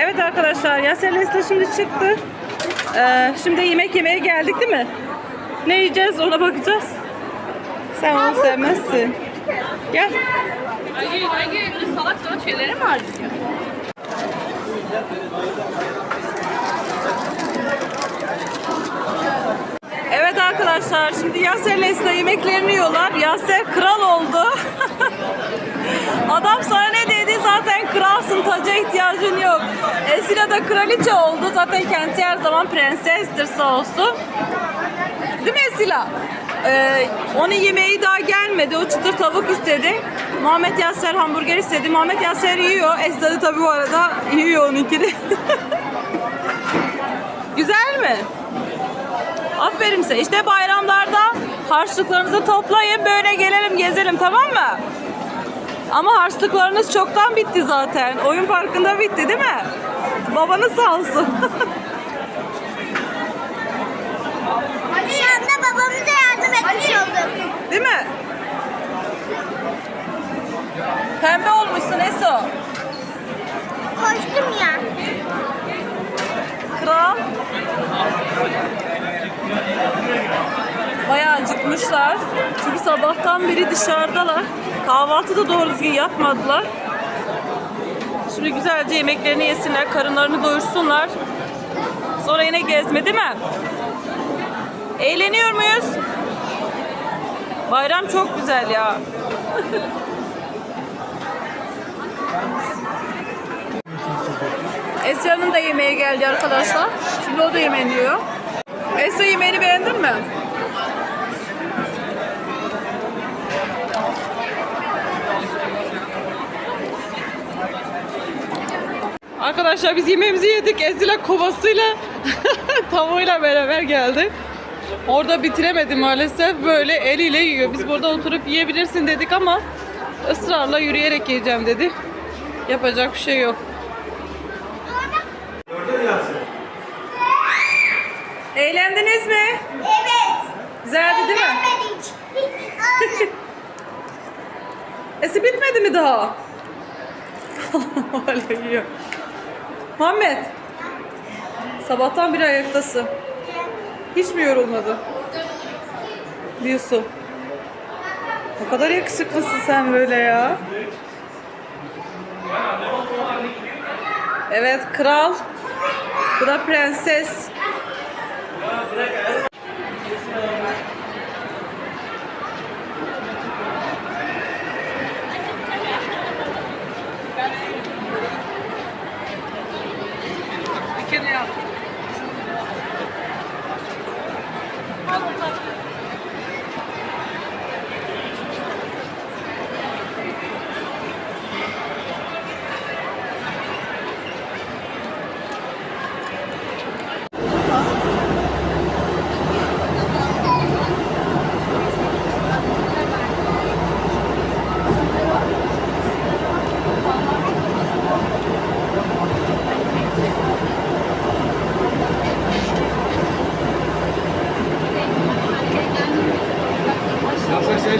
Evet arkadaşlar Yaser Nesli şimdi çıktı. Ee, şimdi yemek yemeye geldik değil mi? Ne yiyeceğiz ona bakacağız. Sen onu sevmezsin. Gel. Hayır. Böyle salak salak şeylere mi harcıyor? Evet arkadaşlar şimdi Yaser Nesli yemeklerini yiyorlar. Yaser kral oldu. Adam sana ne dedi zaten kralsın taca ihtiyacın yok. Esila da kraliçe oldu. Zaten kendisi her zaman prensestir sağ olsun. Değil mi Esila? Ee, onun yemeği daha gelmedi. O çıtır tavuk istedi. Muhammed Yaser hamburger istedi. Muhammed Yaser yiyor. Esila da tabii bu arada yiyor onunkini. Güzel mi? Aferin size. İşte bayramlarda harçlıklarınızı toplayın. Böyle gelelim gezelim tamam mı? Ama harçlıklarınız çoktan bitti zaten. Oyun parkında bitti değil mi? Babanız sağ olsun. Şu anda babamıza yardım etmiş oldum. değil mi? Pembe olmuşsun Eso. Koştum ya. Kral. Bayağı acıkmışlar. Çünkü sabahtan beri dışarıdalar. Kahvaltı da doğru düzgün yapmadılar. Şimdi güzelce yemeklerini yesinler, karınlarını doyursunlar. Sonra yine gezme değil mi? Eğleniyor muyuz? Bayram çok güzel ya. Esra'nın da yemeğe geldi arkadaşlar. Şimdi o da yemeğini yiyor. Esra yemeğini beğendin mi? Arkadaşlar biz yemeğimizi yedik. Esra kovasıyla tavuğuyla beraber geldi. Orada bitiremedi maalesef. Böyle eliyle yiyor. Biz burada oturup yiyebilirsin dedik ama ısrarla yürüyerek yiyeceğim dedi. Yapacak bir şey yok. Eğlendiniz mi? Evet. Güzeldi değil mi? Esi bitmedi mi daha? Hala yiyor. Muhammed. Sabahtan beri ayaktasın. Hiç mi yorulmadı? Diyorsun. Ne kadar yakışıklısın sen böyle ya. Evet kral. Bu da prenses. Bir kere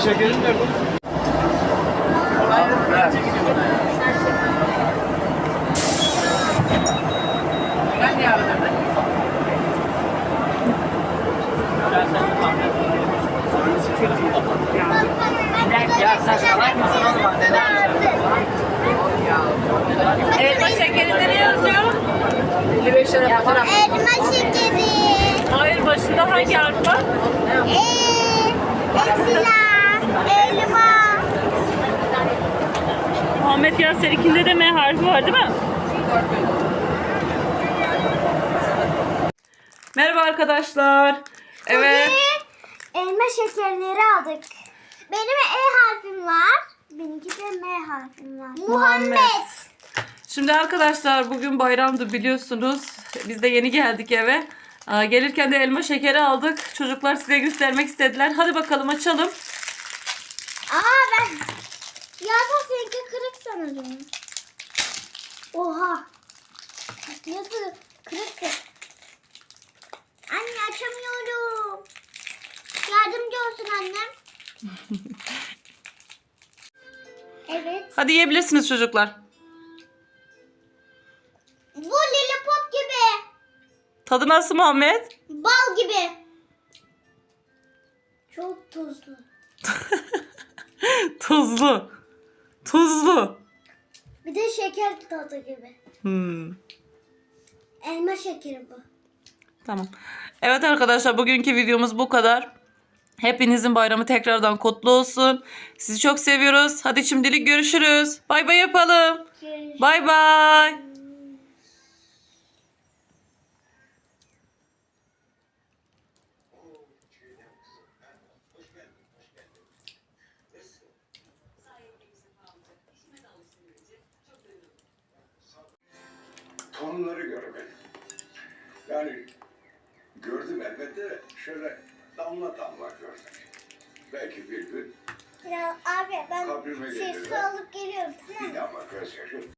Ya mısın oğlum? Neden? Elma şekerinde ne yazıyor? 55 lira fotoğraf. Elma şekeri. Hayır başında hangi harf var? Eee. Esila. Elma. İkinde de M harfi var değil mi? Merhaba arkadaşlar. Evet. Bugün elma şekerleri aldık. Benim E harfim var. Benimki de M harfim var. Muhammed. Şimdi arkadaşlar bugün bayramdı biliyorsunuz. Biz de yeni geldik eve. Aa, Gelirken de elma şekeri aldık. Çocuklar size göstermek istediler. Hadi bakalım açalım. Ya da seninki kırık sanırım. Oha. Nasıl kırık? Anne açamıyorum. Yardımcı olsun annem. evet. Hadi yiyebilirsiniz çocuklar. Bu Tadı nasıl Muhammed? Bal gibi. Çok tuzlu. Tuzlu. Tuzlu. Bir de şeker tadı gibi. Hmm. Elma şekeri bu. Tamam. Evet arkadaşlar bugünkü videomuz bu kadar. Hepinizin bayramı tekrardan kutlu olsun. Sizi çok seviyoruz. Hadi şimdilik görüşürüz. Bay bay yapalım. Görüşürüz. Bay bay. Torunları görmedim. Yani gördüm elbette şöyle damla damla gördüm. Belki bir gün Ya abi ben şey su alıp geliyorum tamam bir mı? damla gözyaşı